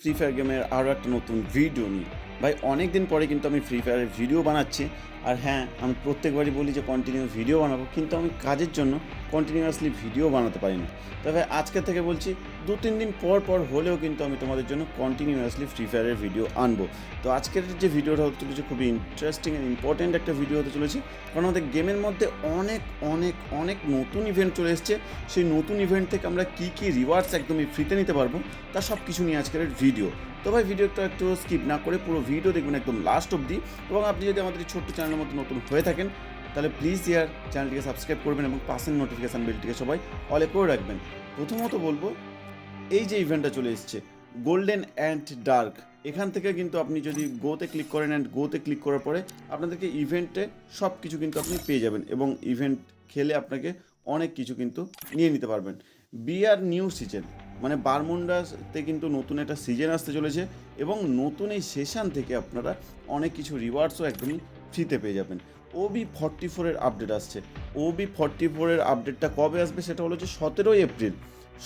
Free fire গেমের আরও একটা নতুন ভিডিও নিয়ে। ভাই অনেক দিন পরে কিন্তু আমি ফ্রি ফায়ারের ভিডিও বানাচ্ছি। আর হ্যাঁ আমি প্রত্যেকবারই বলি যে কন্টিনিউ ভিডিও বানাবো, কিন্তু আমি কাজের জন্য কন্টিনিউয়াসলি ভিডিও বানাতে পারি না। তবে আজকে থেকে বলছি, দু তিন দিন পর পর হলেও কিন্তু আমি তোমাদের জন্য কন্টিনিউয়াসলি ফ্রি ফায়ারের ভিডিও আনব। তো আজকের যে ভিডিওটা হতে চলেছে, খুবই ইন্টারেস্টিং অ্যান্ড ইম্পর্ট্যান্ট একটা ভিডিও হতে চলেছে। কারণ আমাদের গেমের মধ্যে অনেক অনেক অনেক নতুন ইভেন্ট চলে এসছে। সেই নতুন ইভেন্ট থেকে আমরা কী কী রিওয়ার্ডস একদমই ফ্রিতে নিতে পারব, তা সব কিছু নিয়ে আজকের ভিডিও তো ভাই ভিডিওটা একটু স্কিপ না করে পুরো ভিডিও দেখবেন একদম লাস্ট অবধি। এবং আপনি যদি আমাদের ছোট্ট চ্যানেলের মধ্যে নতুন হয়ে থাকেন, তাহলে প্লিজ ইয়ার চ্যানেলটিকে সাবস্ক্রাইব করবেন এবং পাশের নোটিফিকেশান বেলটিকে সবাই অলে করে রাখবেন। প্রথমত বলব, এই যে ইভেন্টটা চলে এসছে গোল্ডেন অ্যান্ড ডার্ক এখান থেকে কিন্তু আপনি যদি গোতে ক্লিক করেন অ্যান্ড গোতে ক্লিক করার পরে আপনাদেরকে ইভেন্টে সব কিছু কিন্তু আপনি পেয়ে যাবেন এবং ইভেন্ট খেলে আপনাকে অনেক কিছু কিন্তু নিয়ে নিতে পারবেন। বিআর নিউ সিজন মানে বারমুন্ডাতে কিন্তু নতুন একটা সিজন আসতে চলেছে এবং নতুন এই সেশন থেকে আপনারা অনেক কিছু রিওয়ার্ডসও একদমই ফ্রিতে পেয়ে যাবেন। ওবি ফর্টি ফোরের আপডেট আসছে। ওবি ফর্টি ফোরের আপডেটটা কবে আসবে সেটা হলো যে সতেরোই এপ্রিল।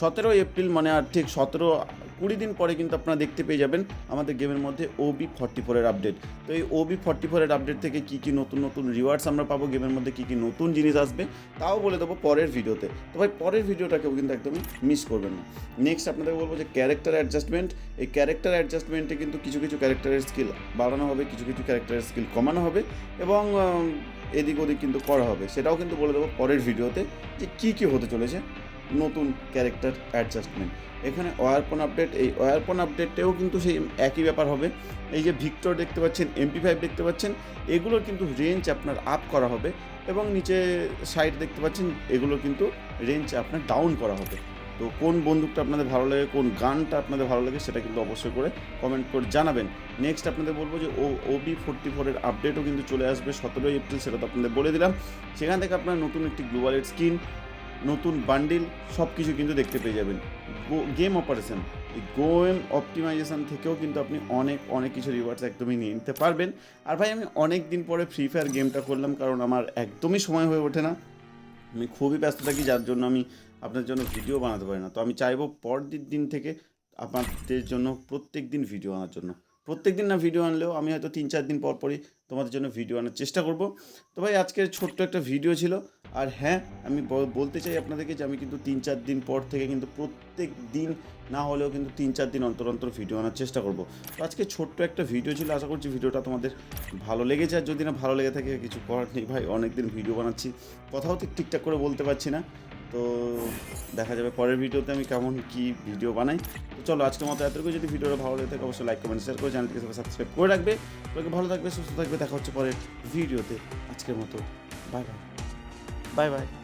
সতেরোই এপ্রিল মানে আর ঠিক সতেরো, কুড়ি দিন পরে কিন্তু আপনারা দেখতে পেয়ে যাবেন আমাদের গেমের মধ্যে ওবি ফর্টি ফোরের আপডেট তো এই ওবি ফর্টি ফোরের আপডেট থেকে কী কী নতুন নতুন রিওয়ার্ডস আমরা পাবো, গেমের মধ্যে কী কী নতুন জিনিস আসবে, তাও বলে দেবো পরের ভিডিওতে। তো ভাই, পরের ভিডিওটাকেও কিন্তু একদমই মিস করবেন না। নেক্সট আপনাদের বলব যে ক্যারেক্টার অ্যাডজাস্টমেন্ট এই ক্যারেক্টার অ্যাডজাস্টমেন্টে কিন্তু কিছু কিছু ক্যারেক্টারের স্কিল বাড়ানো হবে, কিছু কিছু ক্যারেক্টারের স্কিল কমানো হবে এবং এদিক ওদিক কিন্তু করা হবে। সেটাও কিন্তু বলে দেবো পরের ভিডিওতে যে কী কী হতে চলেছে। নতুন ক্যারেক্টার অ্যাডজাস্টমেন্ট এখানে ওয়ারপন আপডেট এই ওয়ারপন আপডেটেও কিন্তু সেই একই ব্যাপার হবে। এই যে ভিক্টর দেখতে পাচ্ছেন এমপি ফাইভ দেখতে পাচ্ছেন এগুলোর কিন্তু রেঞ্জ আপনার আপ করা হবে এবং নিচে সাইড দেখতে পাচ্ছেন, এগুলো কিন্তু রেঞ্জ আপনার ডাউন করা হবে। তো কোন বন্দুকটা আপনাদের ভালো লাগে, কোন গানটা আপনাদের ভালো লাগে, সেটা কিন্তু অবশ্যই করে কমেন্ট করে জানাবেন। নেক্সট আপনাদের বলব যে ও ওবি ফোরটি ফোরের আপডেটও কিন্তু চলে আসবে, সতেরোই এপ্রিল সেটা তো আপনাদের বলে দিলাম। সেখান থেকে আপনার নতুন একটি গ্লোবালের স্কিন নতুন বান্ডিল সব কিছু কিন্তু দেখতে পেয়ে যাবেন। গেম অপারেশন এই গেম অপটিমাইজেশন থেকেও কিন্তু আপনি অনেক অনেক কিছু রিওয়ার্ডস একদমই নিয়ে নিতে পারবেন। আর ভাই, আমি অনেক দিন পরে ফ্রি ফায়ার গেমটা করলাম কারণ আমার একদমই সময় হয়ে ওঠে না। আমি খুবই ব্যস্ত থাকি, যার জন্য আমি আপনার জন্য ভিডিও বানাতে পারি না। তো আমি চাইব পরদিন দিন থেকে আপনাদের জন্য প্রত্যেক দিন ভিডিও আনার জন্য। প্রত্যেক দিন না ভিডিও আনলেও আমি হয়তো তিন চার দিন পর পরই তোমাদের জন্য ভিডিও আনার চেষ্টা করব। তো ভাই আজকের ছোট্ট একটা ভিডিও ছিল। আর হ্যাঁ আমি বলতে চাই আপনাদেরকে যে আমি কিন্তু তিন চার দিন পর থেকে কিন্তু প্রত্যেক দিন না হলেও কিন্তু তিন চার দিন অন্তর অন্তর ভিডিও আনার চেষ্টা করব। তো আজকে ছোট্ট একটা ভিডিও ছিল। আশা করছি ভিডিওটা তোমাদের ভালো লেগেছে। আর যদি না ভালো লেগে থাকে, কিছু করার নেই ভাই অনেক দিন ভিডিও বানাচ্ছি। কথাও ঠিক ঠিকঠাক করে বলতে পারছি না। তো দেখা যাবে পরের ভিডিওতে আমি কেমন কি ভিডিও বানাই। তো চলো আজকের মতো এতটুকু। যদি ভিডিওটা ভালো লেগে থাকে, অবশ্যই লাইক কমেন্ট শেয়ার করে চ্যানেলটিকে সবাই সাবস্ক্রাইব করে রাখবে। সবাইকে ভালো থাকবে, সুস্থ থাকবে। দেখা হচ্ছে পরের ভিডিওতে। আজকের মতো। Bye bye bye bye